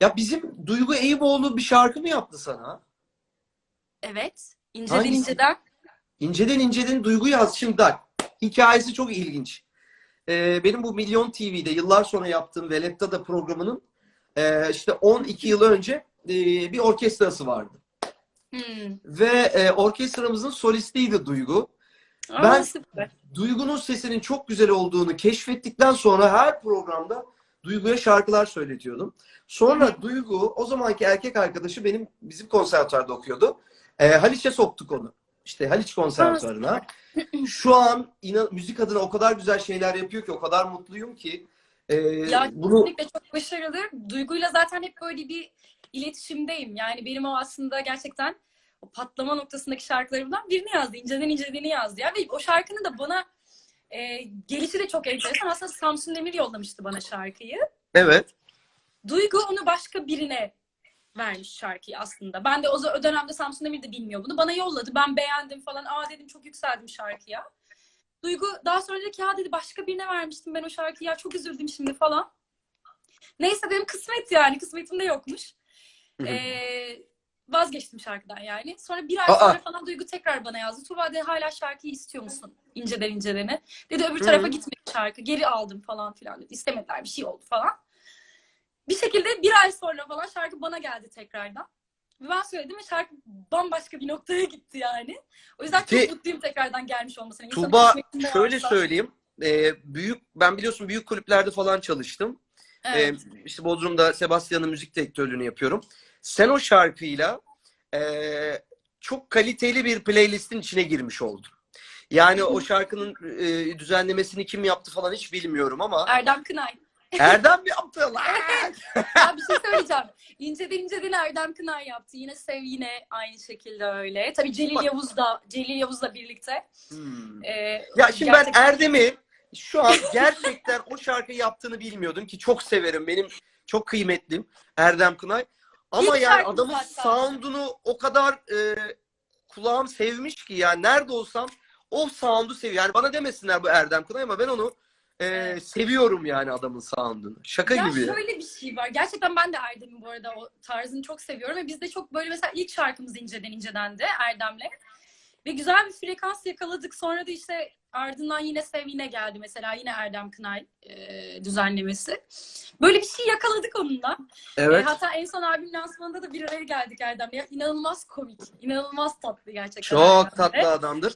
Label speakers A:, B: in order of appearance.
A: Ya bizim Duygu Eyüboğlu bir şarkı mı yaptı sana?
B: Evet. İnceden
A: Hangisi?
B: inceden.
A: İnceden inceden Duygu yaz. Şimdi bak, hikayesi çok ilginç. Ee, benim bu Milyon TV'de yıllar sonra yaptığım Veletta da programının e, işte 12 yıl önce e, bir orkestrası vardı.
B: Hmm.
A: Ve e, orkestramızın solistiydi Duygu.
B: Aa,
A: Ben-
B: süper.
A: Duygu'nun sesinin çok güzel olduğunu keşfettikten sonra her programda Duygu'ya şarkılar söyletiyordum. Sonra Duygu, o zamanki erkek arkadaşı benim bizim konservatuarda okuyordu. Ee, Haliç'e soktuk onu. İşte Haliç konservatuarına. Şu an inan, müzik adına o kadar güzel şeyler yapıyor ki, o kadar mutluyum ki. Ee,
B: Ya
A: bunu
B: kesinlikle çok başarılı. Duygu'yla zaten hep böyle bir iletişimdeyim. Yani benim o aslında gerçekten o patlama noktasındaki şarkılarımdan birini yazdı. İnceden incediğini yazdı. Ya. Ve o şarkının da bana e, gelişi de çok enteresan. Aslında Samsun Demir yollamıştı bana şarkıyı.
A: evet.
B: Duygu onu başka birine vermiş şarkıyı aslında. Ben de o, dönemde Samsun Demir de bilmiyor bunu. Bana yolladı. Ben beğendim falan. Aa dedim çok yükseldim şarkıya. Duygu daha sonra dedi ki ya dedi başka birine vermiştim ben o şarkıyı. Ya çok üzüldüm şimdi falan. Neyse benim kısmet yani. Kısmetimde yokmuş. Ee, vazgeçtim şarkıdan yani. Sonra bir ay
A: Aa!
B: sonra falan Duygu tekrar bana yazdı. Tuğba dedi hala şarkıyı istiyor musun? İnceden incedeni. Dedi öbür tarafa
A: Hı.
B: gitmedi şarkı. Geri aldım falan filan dedi. İstemediler bir şey oldu falan. Bir şekilde bir ay sonra falan şarkı bana geldi tekrardan. Ve ben söyledim ve şarkı bambaşka bir noktaya gitti yani. O yüzden çok
A: Ki-
B: mutluyum tekrardan gelmiş olmasına. Kısmetinde
A: şöyle
B: varsa-
A: söyleyeyim. Ee, büyük ben biliyorsun büyük kulüplerde falan çalıştım.
B: Evet.
A: Ee, işte Bodrum'da Sebastian'ın müzik direktörlüğünü yapıyorum. Sen o şarkıyla e, çok kaliteli bir playlistin içine girmiş oldun. Yani o şarkının e, düzenlemesini kim yaptı falan hiç bilmiyorum ama
B: Erdem Kınay.
A: Erdem mi yaptı lan?
B: ya bir şey söyleyeceğim. İnceden inceden Erdem Kınay yaptı. Yine Sev yine aynı şekilde öyle. Tabii Celil Yavuz da Celil Yavuz'la birlikte.
A: Hmm.
B: Ee,
A: Ya şimdi
B: gerçekten-
A: ben Erdem'i şu an gerçekten o şarkı yaptığını bilmiyordum ki çok severim. Benim çok kıymetlim Erdem Kınay. Ama
B: İlk
A: yani adamın
B: zaten.
A: sound'unu o kadar e, kulağım sevmiş ki yani nerede olsam o sound'u seviyor. Yani bana demesinler bu Erdem Kınay ama ben onu e,
B: Evet.
A: seviyorum yani adamın sound'unu. Şaka
B: Ya
A: gibi.
B: şöyle bir şey var. Gerçekten ben de Erdem'in bu arada o tarzını çok seviyorum ve biz de çok böyle mesela ilk şarkımız inceden inceden de Erdem'le. Ve güzel bir frekans yakaladık. Sonra da işte ardından yine Sev yine geldi mesela yine Erdem Kınay e, düzenlemesi. Böyle bir şey yakaladık onunla. E,
A: Evet.
B: hatta en son albüm lansmanında da bir araya geldik Erdem'le. İnanılmaz komik, inanılmaz tatlı gerçekten.
A: Çok
B: Erdem de.
A: tatlı adamdır.